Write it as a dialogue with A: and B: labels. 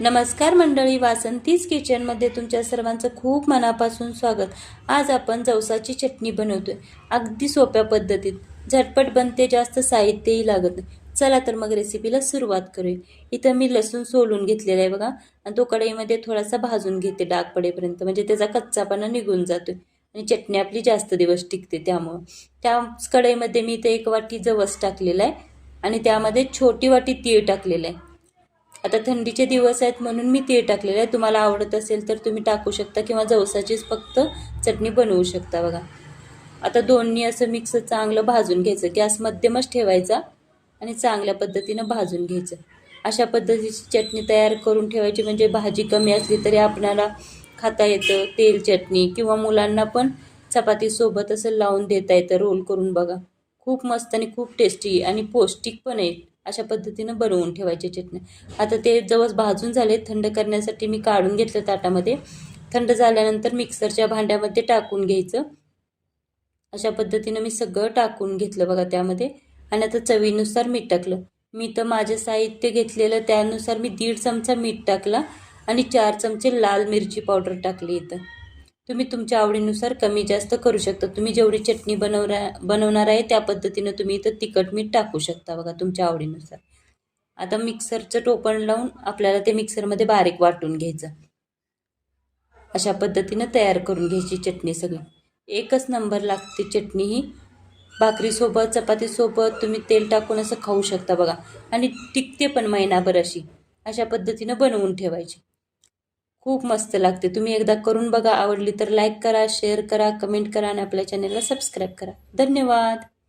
A: नमस्कार मंडळी वासंतीज किचनमध्ये तुमच्या सर्वांचं खूप मनापासून स्वागत. आज आपण जवसाची चटणी बनवतोय. अगदी सोप्या पद्धतीत. झटपट बनते जास्त साहित्यही लागत नाही. चला तर मग रेसिपीला सुरुवात करूया. इथं मी लसूण सोलून घेतलेला आहे बघा. आणि तो कढईमध्ये थोडासा भाजून घेते डाग पडेपर्यंत. म्हणजे त्याचा कच्चापणा निघून जातोय. आणि चटणी आपली जास्त दिवस टिकते त्यामुळं. त्या कढईमध्ये मी इथे एक वाटी जवस टाकलेला आहे. आणि त्यामध्ये छोटी वाटी तीळ टाकलेलं आहे. आता थंडीचे दिवस आहेत म्हणून मी तीळ टाकलेलं आहे. तुम्हाला आवडत असेल तर तुम्ही टाकू शकता किंवा जवसाचीच फक्त चटणी बनवू शकता बघा. आता दोन्ही असं मिक्स चांगलं भाजून घ्यायचं. गॅस मध्यमच ठेवायचा आणि चांगल्या पद्धतीनं भाजून घ्यायचं. अशा पद्धतीची चटणी तयार करून ठेवायची. म्हणजे भाजी कमी असली तरी आपणाला खाता येतं. तेल चटणी किंवा मुलांना पण चपातीसोबत असं लावून देता येतं. रोल करून बघा. खूप मस्त आणि खूप टेस्टी आणि पौष्टिक पण आहे. अशा पद्धतीनं बनवून ठेवायचे चटणी. आता ते जवळ भाजून झाले थंड करण्यासाठी मी काढून घेतलं ताटामध्ये. थंड झाल्यानंतर मिक्सरच्या भांड्यामध्ये टाकून घ्यायचं. अशा पद्धतीनं मी सगळं टाकून घेतलं बघा त्यामध्ये. आणि आता चवीनुसार मीठ टाकलं. मी तर माझे साहित्य घेतलेलं त्यानुसार मी दीड चमचा मीठ टाकला आणि चार चमचे लाल मिरची पावडर टाकली इथं. तुम्ही तुमच्या आवडीनुसार कमी जास्त करू शकता. तुम्ही जेवढी चटणी बनवणार बनवणार आहे त्या पद्धतीनं तुम्ही इथं तिखट मीठ टाकू शकता बघा तुमच्या आवडीनुसार. आता मिक्सरचं टोपण लावून आपल्याला ते मिक्सरमध्ये बारीक वाटून घ्यायचं. अशा पद्धतीनं तयार करून घ्यायची चटणी सगळी. एकच नंबर लागते चटणी ही. भाकरीसोबत चपातीसोबत तुम्ही तेल टाकून असं खाऊ शकता बघा. आणि टिकते पण महिनाभर अशी. अशा पद्धतीनं बनवून ठेवायची. खूप मस्त लागते. तुम्ही एकदा करून बघा आवडली तर लाईक करा शेअर करा कमेंट करा आणि आपल्या चॅनलला सबस्क्राईब करा. धन्यवाद!